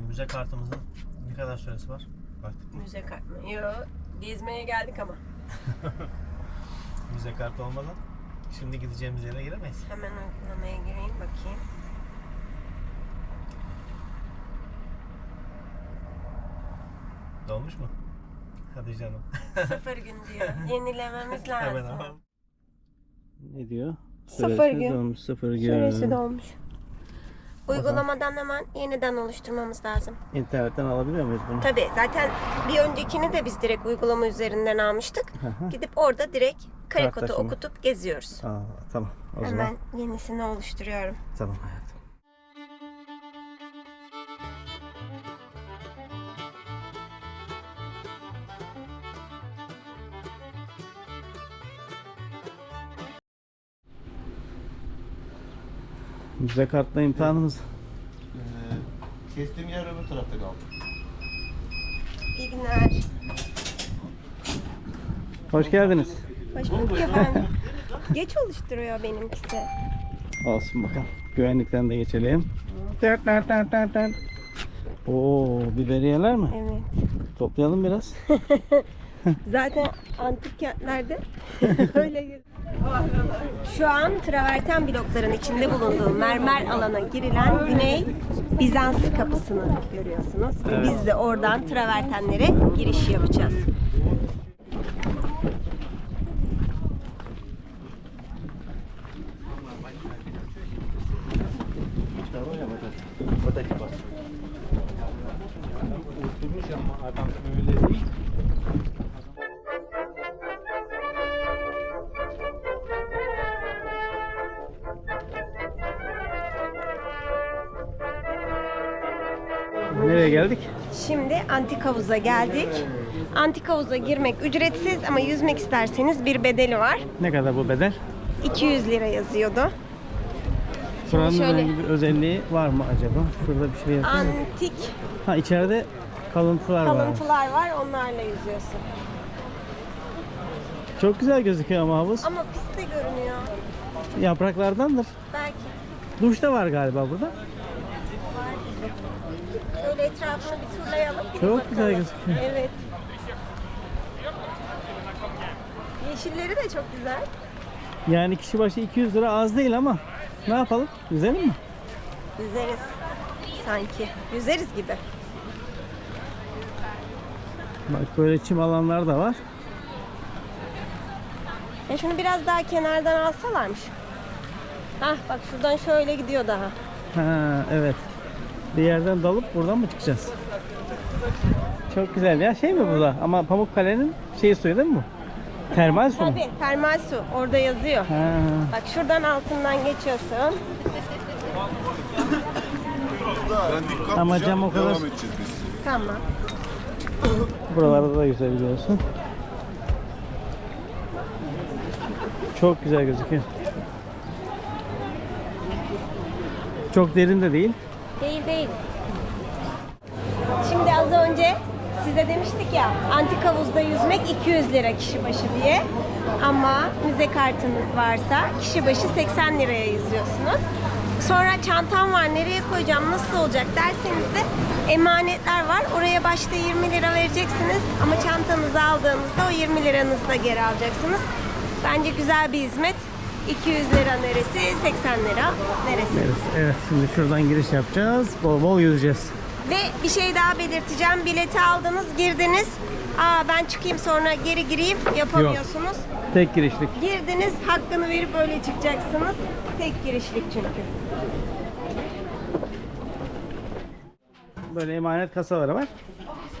Müze kartımızın ne kadar süresi var? Baktık mı? Müze kart mı? Yok. Gezmeye geldik ama. Müze kartı olmadan şimdi gideceğimiz yere giremeyiz. Hemen uygulamaya gireyim bakayım. Dolmuş mu? Hadi canım. Sıfır gün diyor. Yenilememiz lazım. Hemen hemen. Ne diyor? Sıfır Süresi gün. Dolmuş, sıfır gün. Süresi dolmuş. Uygulamadan hemen yeniden oluşturmamız lazım. İnternetten alabiliyor muyuz bunu? Tabii zaten bir öncekini de biz direkt uygulama üzerinden almıştık. Gidip orada direkt kare kodu Kartlaşma. okutup geziyoruz. Aa, tamam. O zaman Hemen yenisini oluşturuyorum. tamam hayatım. Müze kartla imtihanımız. Ee, kestiğim yer öbür tarafta kaldı. İyi günler. Hoş geldiniz. Hoş bulduk efendim. Geç oluşturuyor benimkisi. Olsun bakalım. Güvenlikten de geçelim. Tert tert tert tert tert. Oo, biberiyeler mi? Evet. Toplayalım biraz. Zaten antik kentlerde öyle Şu an traverten blokların içinde bulunduğu mermer alana girilen Güney Bizans kapısını görüyorsunuz. Biz de oradan travertenlere giriş yapacağız. Antik havuza geldik. Antik havuza girmek ücretsiz ama yüzmek isterseniz bir bedeli var. Ne kadar bu bedel? 200 lira yazıyordu. Buranın şöyle- herhangi bir özelliği var mı acaba? Şurada bir şey yazıyor. mu? Antik Ha içeride kalıntılar var. kalıntılar var onlarla yüzüyorsun. Çok güzel gözüküyor ama havuz. Ama pis de görünüyor. Yapraklardandır. Belki Duş da var galiba burada. Şöyle etrafını bir turlayalım. Çok güzel gözüküyor. Evet. Yeşilleri de çok güzel. Yani kişi başı 200 lira az değil ama ne yapalım? Güzelim mi? Yüzeriz. Sanki. Yüzeriz gibi. Bak böyle çim alanlar da var. Ya şunu biraz daha kenardan alsalarmış. Hah bak şuradan şöyle gidiyor daha. Ha evet. Bir yerden dalıp buradan mı çıkacağız? Çok güzel ya. Şey mi bu da? Ama Pamukkale'nin şey suyu değil mi bu? Termal su mu? Tabii termal su orada yazıyor. Ha. Bak şuradan altından geçiyorsun. Ben dikkat Ama cam o kadar- Devam edeceğiz biz. Tamam. Buralarda da yüzebiliyorsun. Çok güzel gözüküyor. Çok derin de değil. Değil değil. Şimdi az önce size demiştik ya antik havuzda yüzmek 200 lira kişi başı diye. Ama müze kartınız varsa kişi başı 80 liraya yüzüyorsunuz. Sonra çantam var nereye koyacağım nasıl olacak derseniz de emanetler var. Oraya başta 20 lira vereceksiniz ama çantanızı aldığınızda o 20 liranızı da geri alacaksınız. Bence güzel bir hizmet. 200 lira neresi, 80 lira neresi? Evet, evet şimdi şuradan giriş yapacağız. Bol bol yüzeceğiz. Ve bir şey daha belirteceğim. Bileti aldınız, girdiniz. Aa ben çıkayım sonra geri gireyim yapamıyorsunuz. Tek girişlik. Girdiniz, hakkını verip öyle çıkacaksınız. Tek girişlik çünkü. Böyle emanet kasaları var.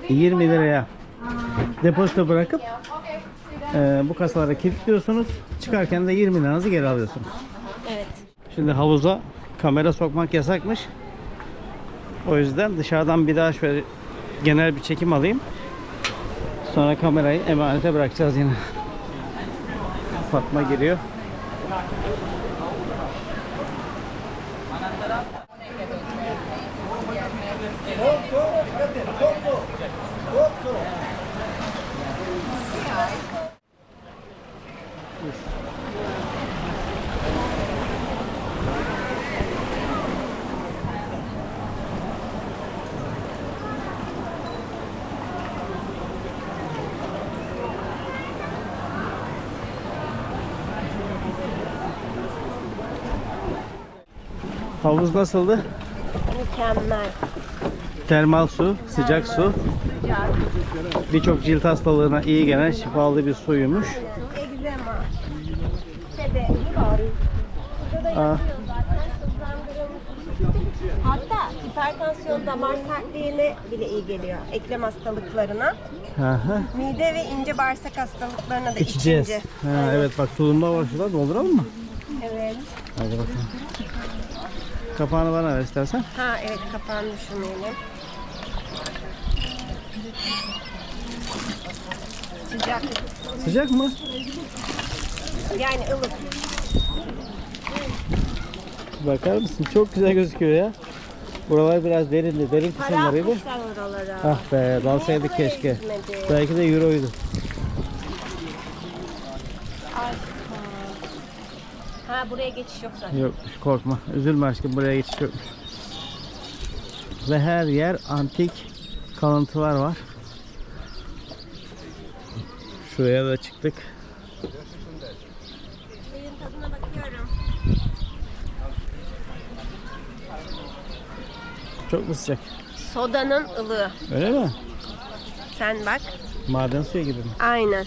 20 liraya depozito bırakıp e, bu kasalara kilitliyorsunuz. Çıkarken de 20 liranızı geri alıyorsunuz. Evet. Şimdi havuza kamera sokmak yasakmış. O yüzden dışarıdan bir daha şöyle genel bir çekim alayım. Sonra kamerayı emanete bırakacağız yine. Fatma giriyor. Havuz nasıldı? Mükemmel. Termal su, sıcak su. Birçok cilt hastalığına iyi gelen şifalı bir suymuş. Aa. Hatta hipertansiyon damar sertliğine bile iyi geliyor. Eklem hastalıklarına. Hı. Mide ve ince bağırsak hastalıklarına da İçeceğiz. içince. Ha, evet bak tulumba var şurada dolduralım mı? Evet. Hadi bakalım. Kapağını bana ver istersen. Ha evet kapağını düşünmeyelim. Sıcak. Sıcak mı? Yani ılık. Bakar mısın? Çok güzel gözüküyor ya. Buralar biraz derindi. Derin Para kısımlarıydı. atmışlar oralara. Ah be dalsaydık keşke. Belki de euroydu. Ha buraya geçiş yok zaten. Yokmuş korkma. Üzülme aşkım buraya geçiş yokmuş. Ve her yer antik kalıntılar var. Şuraya da çıktık. Suyun tadına bakıyorum. Çok mu sıcak? Sodanın ılığı. Öyle mi? Sen bak. Maden suyu gibi mi? Aynen.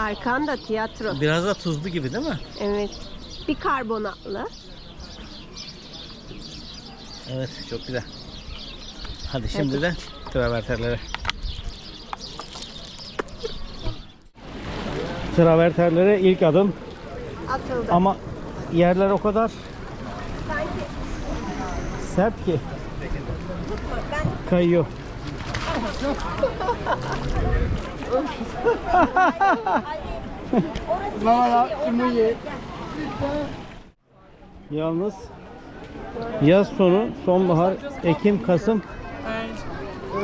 Arkanda tiyatro. Biraz da tuzlu gibi değil mi? Evet. Bir karbonatlı. Evet çok güzel. Hadi şimdi de traverterlere. Traverterlere ilk adım Atıldı. ama yerler o kadar Sanki sert ki tutma. Ben kayıyor. orası Yalnız yaz sonu, sonbahar, Ekim, Kasım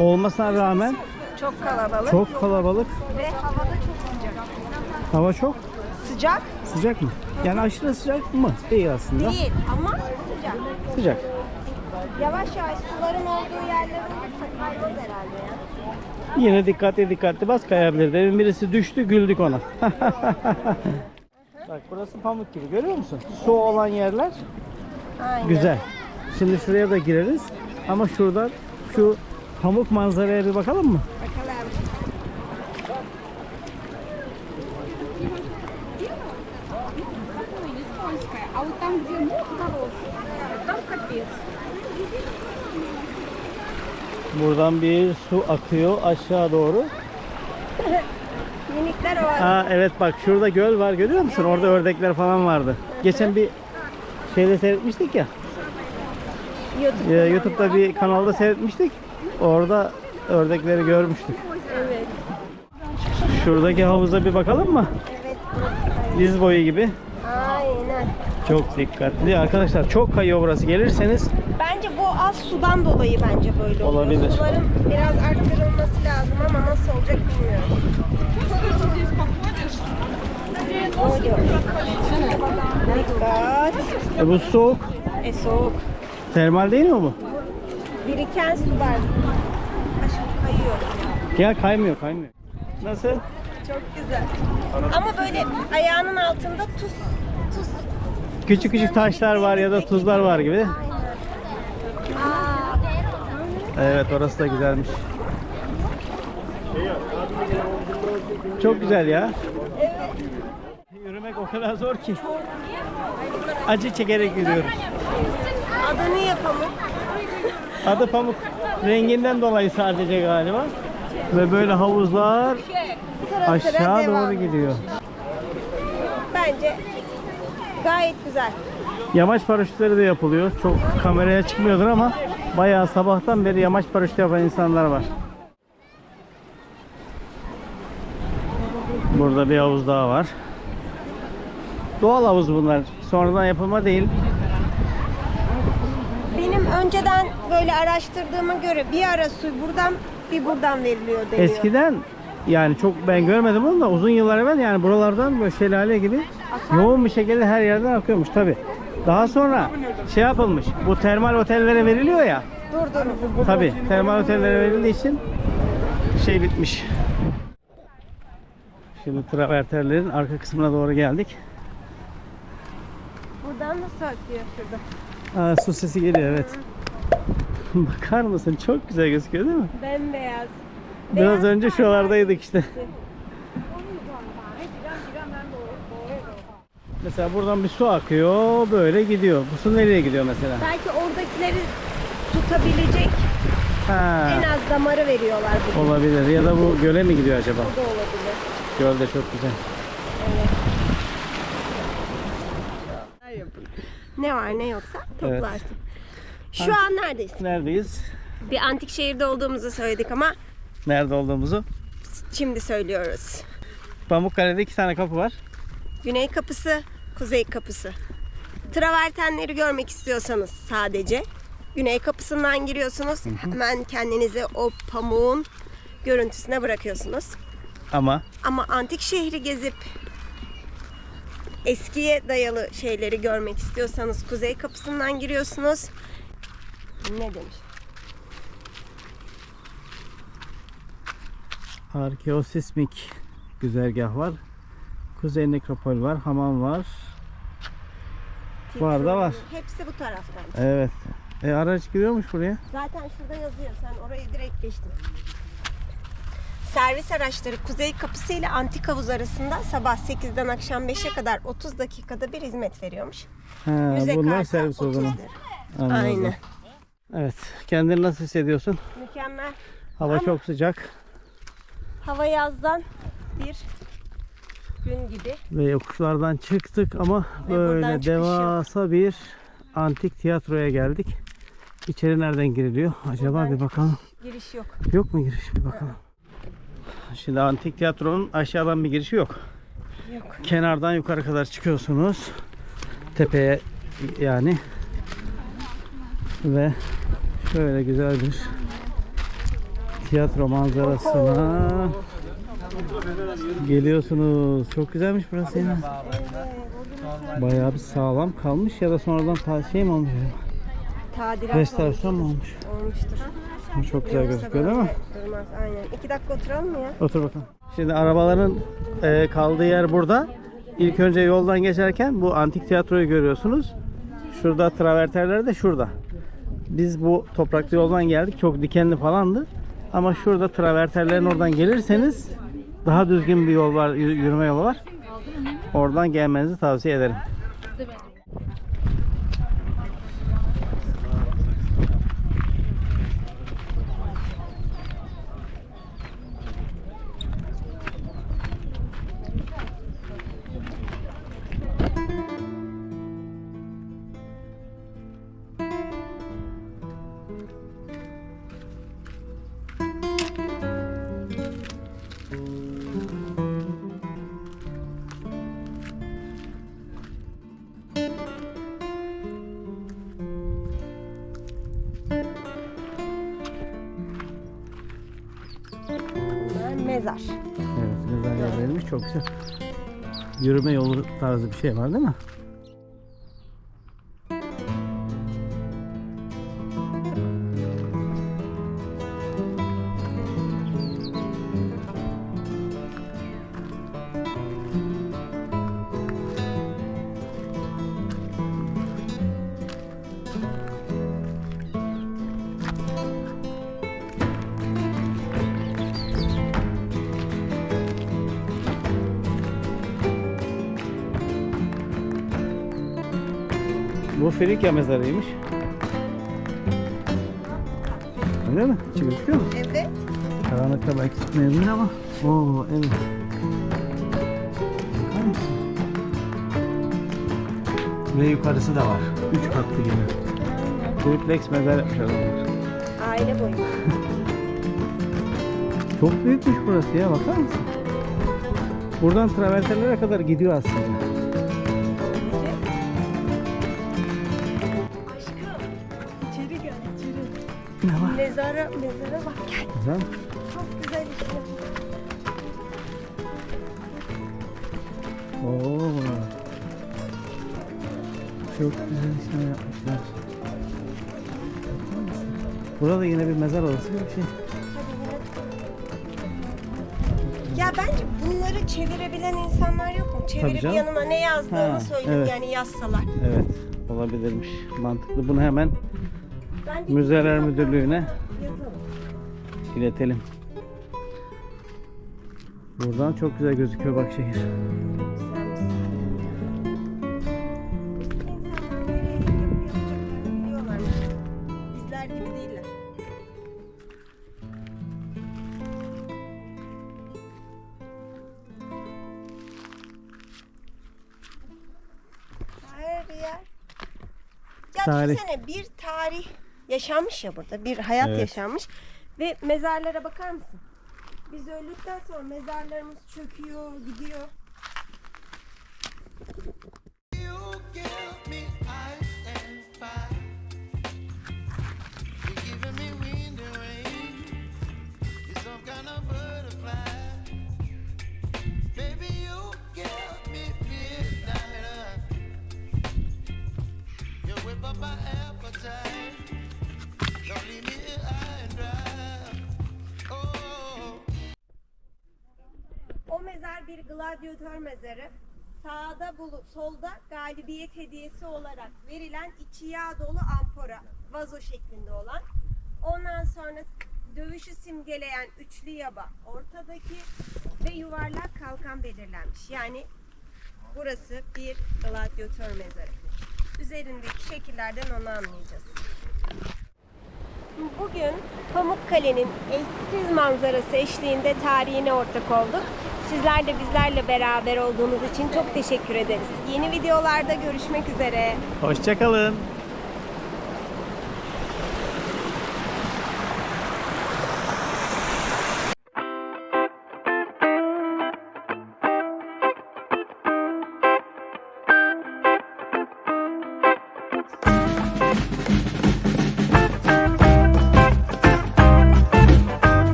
olmasına rağmen çok kalabalık çok kalabalık. ve havada çok sıcak. Hava çok Sıcak sıcak mı? Yani aşırı sıcak mı? Değil aslında. değil ama sıcak. Sıcak. Yavaş yavaş suların olduğu yerlere kaymaz herhalde ya. Yine dikkatli dikkatli bas kayabilir. Demin birisi düştü güldük ona. Bak burası pamuk gibi görüyor musun? Su olan yerler Aynen. güzel. Şimdi şuraya da gireriz. Ama şuradan şu pamuk manzaraya bir bakalım mı? Bakalım. А вот там, где мух Buradan bir su akıyor aşağı doğru. Minikler o Aa evet bak şurada göl var görüyor musun? Orada ördekler falan vardı. Geçen bir şeyde seyretmiştik ya. YouTube. e, YouTube'da bir kanalda seyretmiştik. Orada ördekleri görmüştük. Evet. Şuradaki havuza bir bakalım mı? Evet. Diz boyu gibi. Aynen. Çok dikkatli. Arkadaşlar çok kayıyor burası. Gelirseniz Bence bu az sudan dolayı bence böyle oluyor. Olabilir. Suların biraz arttırılması lazım ama nasıl olacak bilmiyorum. Oluyor. Dikkat. e, bu soğuk. E soğuk. Termal değil mi bu? Biriken sular. Aşkım kayıyor. Gel kaymıyor kaymıyor. Nasıl? Çok güzel. Ama böyle ayağının altında tuz tuz. Küçük küçük taşlar var ya da tuzlar var gibi. Evet orası da güzelmiş. Çok güzel ya. Yürümek o kadar zor ki. Acı çekerek yürüyoruz. adı ne yapalım? Adı pamuk. Renginden dolayı sadece galiba. Ve böyle havuzlar aşağı doğru gidiyor. Bence gayet güzel. Yamaç paraşütleri de yapılıyor. Çok kameraya çıkmıyordur ama bayağı sabahtan beri yamaç paraşütü yapan insanlar var. Burada bir havuz daha var. Doğal havuz bunlar. Sonradan yapılma değil. Benim önceden böyle araştırdığıma göre bir ara su buradan bir buradan veriliyor deniyor. Eskiden yani çok ben görmedim onu da uzun yıllar evvel yani buralardan böyle şelale gibi yoğun bir şekilde her yerden akıyormuş tabi. Daha sonra şey yapılmış. Bu termal otellere veriliyor ya. Dur dur. Tabi termal otellere verildiği için şey bitmiş. Şimdi traverterlerin arka kısmına doğru geldik. Buradan nasıl akıyor şurada? Aa, su sesi geliyor evet. Bakar mısın? Çok güzel gözüküyor değil mi? Bembeyaz. Biraz Beyaz önce şuralardaydık işte. Mesela buradan bir su akıyor, böyle gidiyor. Bu su nereye gidiyor mesela? Belki oradakileri tutabilecek Ha, en az damarı veriyorlar bugün. olabilir. Ya da bu göle mi gidiyor acaba? O da olabilir. Göl de çok güzel. Ne var ne yoksa toplarsın. Şu an neredeyiz? Neredeyiz? Bir antik şehirde olduğumuzu söyledik ama Nerede olduğumuzu. şimdi söylüyoruz. Pamukkale'de iki tane kapı var. Güney kapısı, kuzey kapısı. Travertenleri görmek istiyorsanız sadece güney kapısından giriyorsunuz. Hemen kendinizi o pamuğun görüntüsüne bırakıyorsunuz. Ama Ama antik şehri gezip eskiye dayalı şeyleri görmek istiyorsanız kuzey kapısından giriyorsunuz. Ne demiş? arkeosismik güzergah var. Kuzey nekropol var, hamam var. Var da var. Hepsi bu taraftan. Evet. E, araç giriyormuş buraya. Zaten şurada yazıyor. Sen orayı direkt geçtin. Servis araçları Kuzey Kapısı ile Antik Havuz arasında sabah 8'den akşam 5'e kadar 30 dakikada bir hizmet veriyormuş. Müze bunlar servis o 30 zaman. Anladım. Aynen. Evet. Kendini nasıl hissediyorsun? Mükemmel. Hava Ama- çok sıcak Hava yazdan bir gün gibi. ve yokuşlardan çıktık ama Ve böyle çıkış yok. devasa bir antik tiyatroya geldik. İçeri nereden giriliyor? Acaba Buradan bir bakalım. Giriş yok. Yok mu giriş? Bir bakalım. Şimdi antik tiyatronun aşağıdan bir girişi yok. Yok. Kenardan yukarı kadar çıkıyorsunuz. Tepeye yani. Ve şöyle güzel bir tiyatro manzarasına geliyorsunuz. Çok güzelmiş burası ya. Bayağı bir sağlam kalmış ya da sonradan ta şey mi olmuş? Tadilat Restorasyon mu olmuş? olmuştur. Bu Çok güzel Yoksa gözüküyor değil mi? Durmaz aynen. İki dakika oturalım mı ya? Otur bakalım. Şimdi arabaların e, kaldığı yer burada. İlk önce yoldan geçerken bu antik tiyatroyu görüyorsunuz. Şurada traverterler de şurada. Biz bu topraklı yoldan geldik. Çok dikenli falandı. Ama şurada traverterlerin oradan gelirseniz daha düzgün bir yol var, yürü- yürüme yolu var. Oradan gelmenizi tavsiye ederim. Bunlar mezar. Evet, mezar yerlerimiz çok güzel. Yürüme yolu tarzı bir şey var değil mi? Bu Frikya mezarıymış. Öyle mi? İçi gözüküyor mu? Evet. Karanlıkta belki çıkmayabilir ama. Oo evet. Bakar mısın? Ve yukarısı da var. Üç katlı gibi. Duplex mezar yapmış adamlar. Aile boyu. Çok büyükmüş burası ya bakar mısın? Buradan travertenlere kadar gidiyor aslında. Ne var? Mezara, mezara bak gel. Güzel. Çok güzel işte. Oo. Çok güzel işler yapmışlar. Burada yine bir mezar odası gibi bir şey. Ya bence bunları çevirebilen insanlar yok mu? Çevirip canım. yanına ne yazdığını Ha, söyleyip evet. yani yazsalar. Evet olabilirmiş. Mantıklı. Bunu hemen Müzeler Müdürlüğü'ne iletelim. Buradan çok güzel gözüküyor bak şehir. Her yer. Ya Tarih. bir tarih yaşanmış ya burada. Bir hayat Evet. yaşanmış. Ve mezarlara bakar mısın? Biz öldükten sonra mezarlarımız çöküyor, gidiyor. You give me bir gladyatör mezarı. Sağda bulup solda galibiyet hediyesi olarak verilen içi yağ dolu ampora, vazo şeklinde olan. Ondan sonra dövüşü simgeleyen üçlü yaba ortadaki ve yuvarlak kalkan belirlenmiş. Yani burası bir gladyatör mezarı. Üzerindeki şekillerden onu anlayacağız. Bugün Pamukkale'nin eşsiz manzarası eşliğinde tarihine ortak olduk. Sizler de bizlerle beraber olduğunuz için çok teşekkür ederiz. Yeni videolarda görüşmek üzere. Hoşçakalın.